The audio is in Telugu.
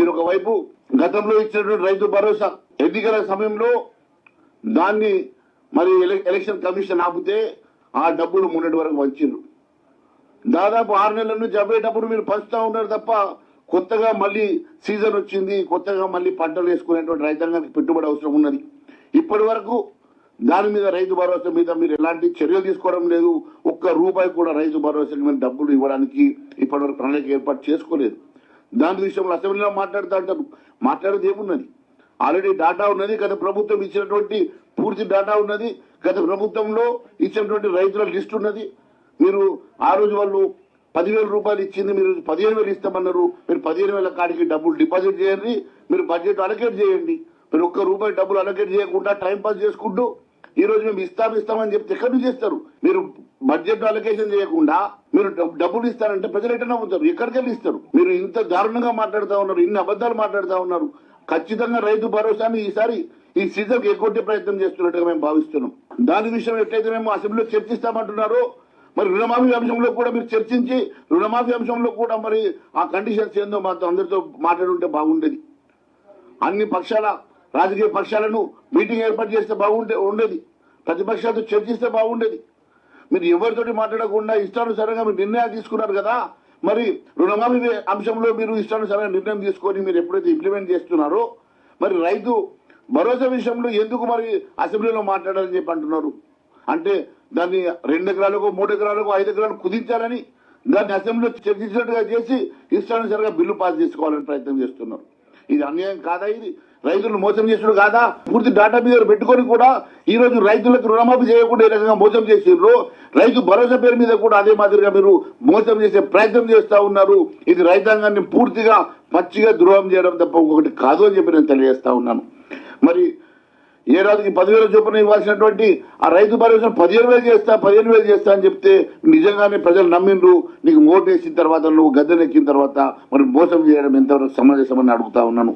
మీరు ఒకవైపు గతంలో ఇచ్చినటువంటి రైతు భరోసా ఎన్నికల సమయంలో దాన్ని మరి ఎలక్షన్ కమిషన్ ఆపితే ఆ డబ్బులు మొన్నటి వరకు వచ్చిండ్రు. దాదాపు ఆరు నెలల నుంచి అవ్వేటప్పుడు మీరు పంచుతా ఉన్నారు తప్ప కొత్తగా మళ్ళీ సీజన్ వచ్చింది కొత్తగా మళ్ళీ పంటలు వేసుకునేటువంటి రైతాంగానికి పెట్టుబడి అవసరం ఉన్నది. ఇప్పటి వరకు దాని మీద రైతు భరోసా మీద మీరు ఎలాంటి చర్యలు తీసుకోవడం లేదు. ఒక్క రూపాయి కూడా రైతు భరోసాకి మీరు డబ్బులు ఇవ్వడానికి ఇప్పటివరకు ప్రణాళిక ఏర్పాటు చేసుకోలేదు. దాని విషయంలో అసెంబ్లీలో మాట్లాడుతూ అంటారు మాట్లాడేది ఏమున్నది? ఆల్రెడీ డాటా ఉన్నది గత ప్రభుత్వం ఇచ్చినటువంటి పూర్తి డాటా ఉన్నది గత ప్రభుత్వంలో ఇచ్చినటువంటి రైతుల లిస్ట్ ఉన్నది. మీరు ఆ రోజు వాళ్ళు పదివేల రూపాయలు ఇచ్చింది మీరు పదిహేను వేలు ఇస్తామన్నారు. మీరు పదిహేను వేల కాడికి డబ్బులు డిపాజిట్ చేయండి మీరు బడ్జెట్ అలకేట్ చేయండి. మీరు ఒక్క రూపాయి డబ్బులు అలకేట్ చేయకుండా టైం పాస్ చేసుకుంటూ ఈ రోజు మేము ఇస్తాం ఇస్తామని చెప్తే ఎక్కడి నుంచి ఇస్తారు మీరు బడ్జెట్ అలొకేషన్ చేయకుండా మీరు డబ్బులు ఇస్తారంటే ప్రజలు ఎట్లా అవుతారు ఎక్కడికి వెళ్ళి ఇస్తారు? మీరు ఇంత దారుణంగా మాట్లాడుతూ ఉన్నారు ఇన్ని అబద్ధాలు మాట్లాడుతూ ఉన్నారు. ఖచ్చితంగా రైతు భరోసాని ఈసారి ఈ సీజన్ ఎగ్గొట్టే ప్రయత్నం చేస్తున్నట్టుగా మేము భావిస్తున్నాం. దాని విషయం ఎట్లయితే మేము అసెంబ్లీలో చర్చిస్తామంటున్నారో మరి రుణమాఫీ అంశంలో కూడా మీరు చర్చించి రుణమాఫీ అంశంలో కూడా మరి ఆ కండిషన్స్ ఏందో మాతో అందరితో మాట్లాడుంటే బాగుండేది. అన్ని పక్షాల రాజకీయ పక్షాలను మీటింగ్ ఏర్పాటు చేస్తే బాగుంటే ఉండేది. ప్రతిపక్షాలతో చర్చిస్తే బాగుండేది. మీరు ఎవరితోటి మాట్లాడకుండా ఇష్టానుసారంగా మీరు నిర్ణయాలు తీసుకున్నారు కదా? మరి రుణమాఫీ అంశంలో మీరు ఇష్టానుసారంగా నిర్ణయం తీసుకొని మీరు ఎప్పుడైతే ఇంప్లిమెంట్ చేస్తున్నారో మరి రైతు భరోసా విషయంలో ఎందుకు మరి అసెంబ్లీలో మాట్లాడాలని చెప్పి అంటున్నారు? అంటే దాన్ని రెండు ఎకరాలకు మూడు ఎకరాలకు ఐదు ఎకరాలకు కుదించాలని దాన్ని అసెంబ్లీలో చర్చించినట్టుగా చేసి ఇష్టానుసారంగా బిల్లు పాస్ చేసుకోవాలని ప్రయత్నం చేస్తున్నారు. ఇది అన్యాయం కాదా ఇది? రైతులను మోసం చేసుడు కాదా? పూర్తి డాటా మీద పెట్టుకొని కూడా ఈ రోజు రైతులకు రుణమాఫీ చేయకుండా ఏ రకంగా మోసం చేసిండ్రు రైతు భరోసా పేరు మీద కూడా అదే మాదిరిగా మీరు మోసం చేసే ప్రయత్నం చేస్తా ఉన్నారు. ఇది రైతాంగాన్ని పూర్తిగా పచ్చిగా ద్రోహం చేయడం తప్ప ఒకటి కాదు అని చెప్పి నేను తెలియజేస్తా ఉన్నాను. మరి ఏడాదికి పదివేల చొప్పున ఇవ్వాల్సినటువంటి ఆ రైతు భరోసా పదిహేను వేలు చేస్తా పదిహేను వేలు చేస్తా అని చెప్తే నిజంగానే ప్రజలు నమ్మిండ్రు. నీకు ఓటు వేసిన తర్వాత నువ్వు గద్దెనెక్కిన తర్వాత మరి మోసం చేయడం ఎంతవరకు సమంజసమని అడుగుతా ఉన్నాను.